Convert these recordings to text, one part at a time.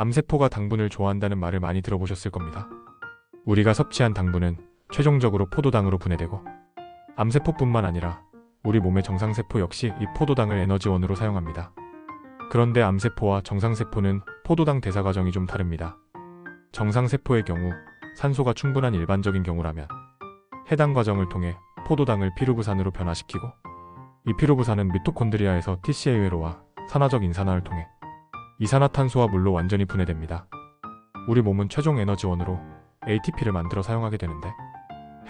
암세포가 당분을 좋아한다는 말을 많이 들어보셨을 겁니다. 우리가 섭취한 당분은 최종적으로 포도당으로 분해되고 암세포뿐만 아니라 우리 몸의 정상세포 역시 이 포도당을 에너지원으로 사용합니다. 그런데 암세포와 정상세포는 포도당 대사 과정이 좀 다릅니다. 정상세포의 경우 산소가 충분한 일반적인 경우라면 해당 과정을 통해 포도당을 피루부산으로 변화시키고 이 피루부산은 미토콘드리아에서 TCA회로와 산화적 인산화를 통해 이산화탄소와 물로 완전히 분해됩니다. 우리 몸은 최종 에너지원으로 ATP를 만들어 사용하게 되는데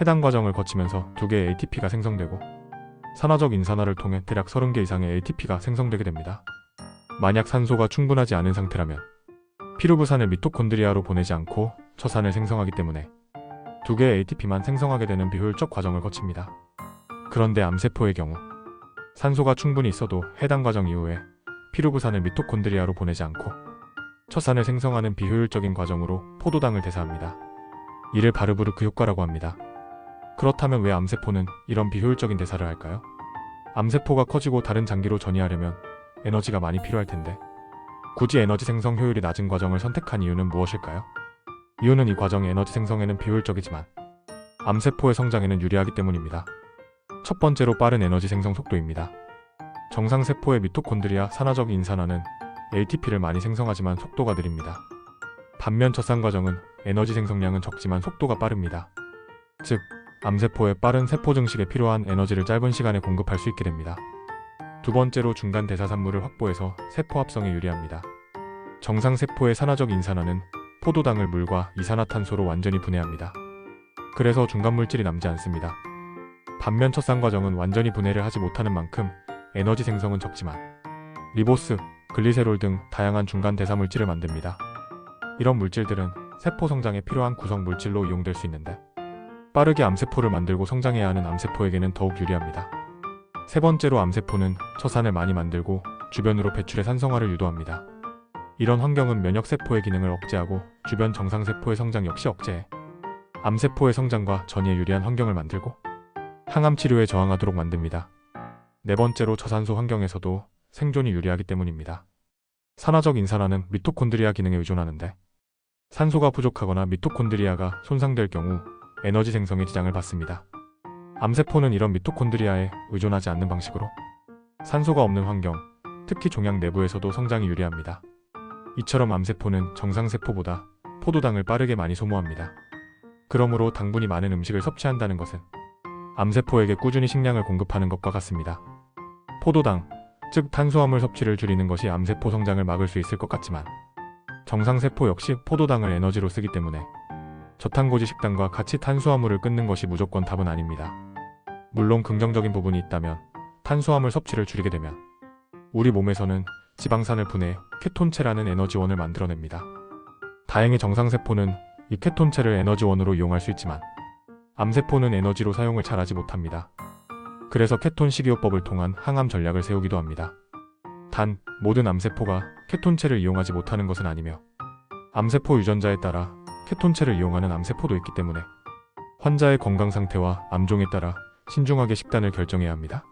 해당 과정을 거치면서 두 개의 ATP가 생성되고 산화적 인산화를 통해 대략 30개 이상의 ATP가 생성되게 됩니다. 만약 산소가 충분하지 않은 상태라면 피루부산을 미토콘드리아로 보내지 않고 처산을 생성하기 때문에 두 개의 ATP만 생성하게 되는 비효율적 과정을 거칩니다. 그런데 암세포의 경우 산소가 충분히 있어도 해당 과정 이후에 피루부산을 미토콘드리아로 보내지 않고 처산을 생성하는 비효율적인 과정으로 포도당을 대사합니다. 이를 바르부르크 효과라고 합니다. 그렇다면 왜 암세포는 이런 비효율적인 대사를 할까요? 암세포가 커지고 다른 장기로 전이하려면 에너지가 많이 필요할 텐데 굳이 에너지 생성 효율이 낮은 과정을 선택한 이유는 무엇일까요? 이유는 이 과정의 에너지 생성에는 비효율적이지만 암세포의 성장에는 유리하기 때문입니다. 첫 번째로 빠른 에너지 생성 속도입니다. 정상세포의 미토콘드리아 산화적 인산화는 ATP를 많이 생성하지만 속도가 느립니다. 반면 젖산 과정은 에너지 생성량은 적지만 속도가 빠릅니다. 즉, 암세포의 빠른 세포 증식에 필요한 에너지를 짧은 시간에 공급할 수 있게 됩니다. 두 번째로 중간 대사산물을 확보해서 세포 합성에 유리합니다. 정상 세포의 산화적 인산화는 포도당을 물과 이산화탄소로 완전히 분해합니다. 그래서 중간 물질이 남지 않습니다. 반면 첫 과정은 완전히 분해를 하지 못하는 만큼 에너지 생성은 적지만 리보스, 글리세롤 등 다양한 중간 대사 물질을 만듭니다. 이런 물질들은 세포 성장에 필요한 구성 물질로 이용될 수 있는데 빠르게 암세포를 만들고 성장해야 하는 암세포에게는 더욱 유리합니다. 세 번째로 암세포는 처산을 많이 만들고 주변으로 배출의 산성화를 유도합니다. 이런 환경은 면역세포의 기능을 억제하고 주변 정상세포의 성장 역시 억제해 암세포의 성장과 전이에 유리한 환경을 만들고 항암 치료에 저항하도록 만듭니다. 네 번째로 저산소 환경에서도 생존이 유리하기 때문입니다. 산화적 인산화는 미토콘드리아 기능에 의존하는데 산소가 부족하거나 미토콘드리아가 손상될 경우 에너지 생성에 지장을 받습니다. 암세포는 이런 미토콘드리아에 의존하지 않는 방식으로 산소가 없는 환경, 특히 종양 내부에서도 성장이 유리합니다. 이처럼 암세포는 정상세포보다 포도당을 빠르게 많이 소모합니다. 그러므로 당분이 많은 음식을 섭취한다는 것은 암세포에게 꾸준히 식량을 공급하는 것과 같습니다. 포도당, 즉 탄수화물 섭취를 줄이는 것이 암세포 성장을 막을 수 있을 것 같지만 정상세포 역시 포도당을 에너지로 쓰기 때문에 저탄고지 식단과 같이 탄수화물을 끊는 것이 무조건 답은 아닙니다. 물론 긍정적인 부분이 있다면 탄수화물 섭취를 줄이게 되면 우리 몸에서는 지방산을 분해 케톤체라는 에너지원을 만들어냅니다. 다행히 정상세포는 이 케톤체를 에너지원으로 이용할 수 있지만 암세포는 에너지로 사용을 잘하지 못합니다. 그래서 케톤 식이요법을 통한 항암 전략을 세우기도 합니다. 단 모든 암세포가 케톤체를 이용하지 못하는 것은 아니며 암세포 유전자에 따라 케톤체를 이용하는 암세포도 있기 때문에 환자의 건강 상태와 암종에 따라 신중하게 식단을 결정해야 합니다.